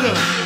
맞아.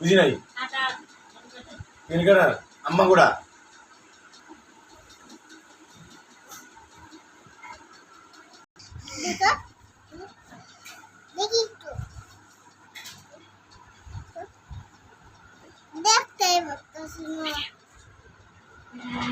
বুঝি নাই নীলকাটা আম্মাগুড়া দেখি।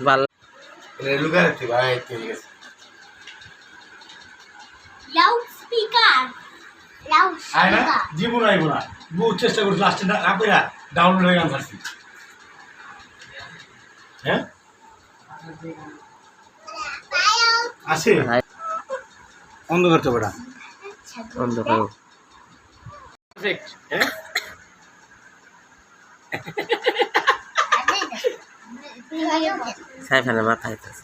ভালো। লাগে না। ভালো লুকা রাখতে ভাই ঠিক আছে লাউড স্পিকার লাউড স্পিকার জীবন আইব না। বহু চেষ্টা করছি লাস্টে না কইরা ডাউনলোড হয়ে গান ছাড়ছি হ্যাঁ? আছে? অন্ধ করতে পারা বন্ধ করো হ্যাঁ? সাইফানের মাথা হইতেছে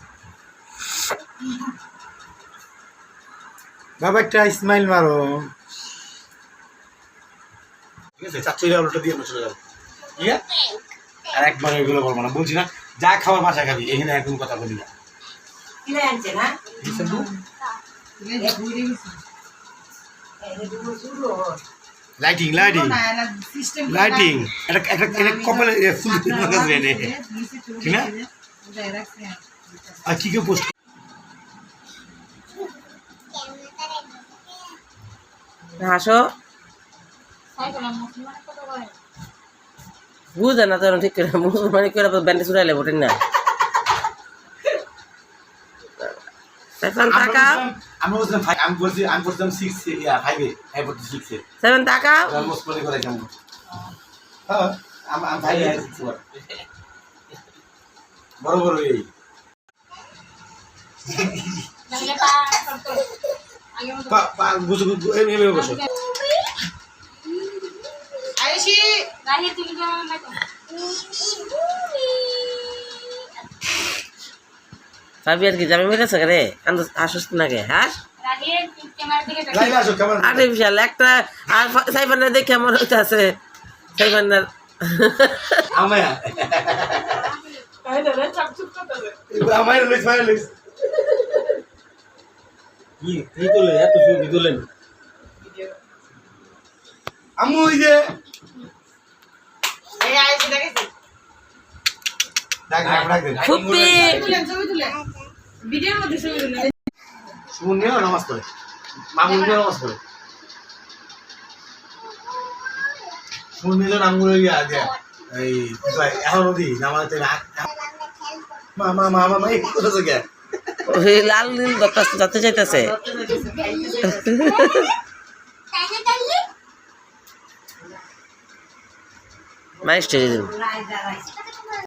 বাবা একটা স্মাইল মারো ঠিক আছে আলুটা দিয়ে চলে যাব ঠিক আছে আর একবার এগুলো বলব না বলছি না যা খাবার বাসায় খাবি এখানে একদম কথা বলি না কিনে আনছে না? লাইটিং লাইটিং লাইটিং এটা একটা এটা কপালে ফুল ঠিক না? আর কি কি পোস্ট হাসো বুঝে না তোর ঠিক করে মুসলমানি করে ব্যান্ডে চুরাইলে বটেন না? আমি বলছিলাম ফাইভ আমি বলছি আমি বলছিলাম সিক্স ফাইভে ফাইভ বলছি সিক্সে সেভেন টাকা? অলমোস্ট মনে করে কেমন হ্যাঁ আমি ফাইভে সিক্স বড় বড় এই। পা পা বুঝো বুঝো এই এই বসো আয়ুষি ভাবি আর কি জামে মেরেছে রে? আন্দ হাসুস নাকি হাস আসো কেমন আর্টিফিশিয়াল একটা আর সাইফানের দেখে আমার কি কি করলে এত সুন্দর দিলেন ওই যে তুলেন সুমন নিয়ে নামাজ পড়ে। মামুন নিয়ে নামাজ পড়ে। সুমন নিয়ে নামগুলো ইয়ে আগে এই এখন নদী নামাজে মা মা মা মা মা এই কোথা থেকে ওই লাল নীল দত্ত যাতে চাইতেছে মাইস্টেরি রাইট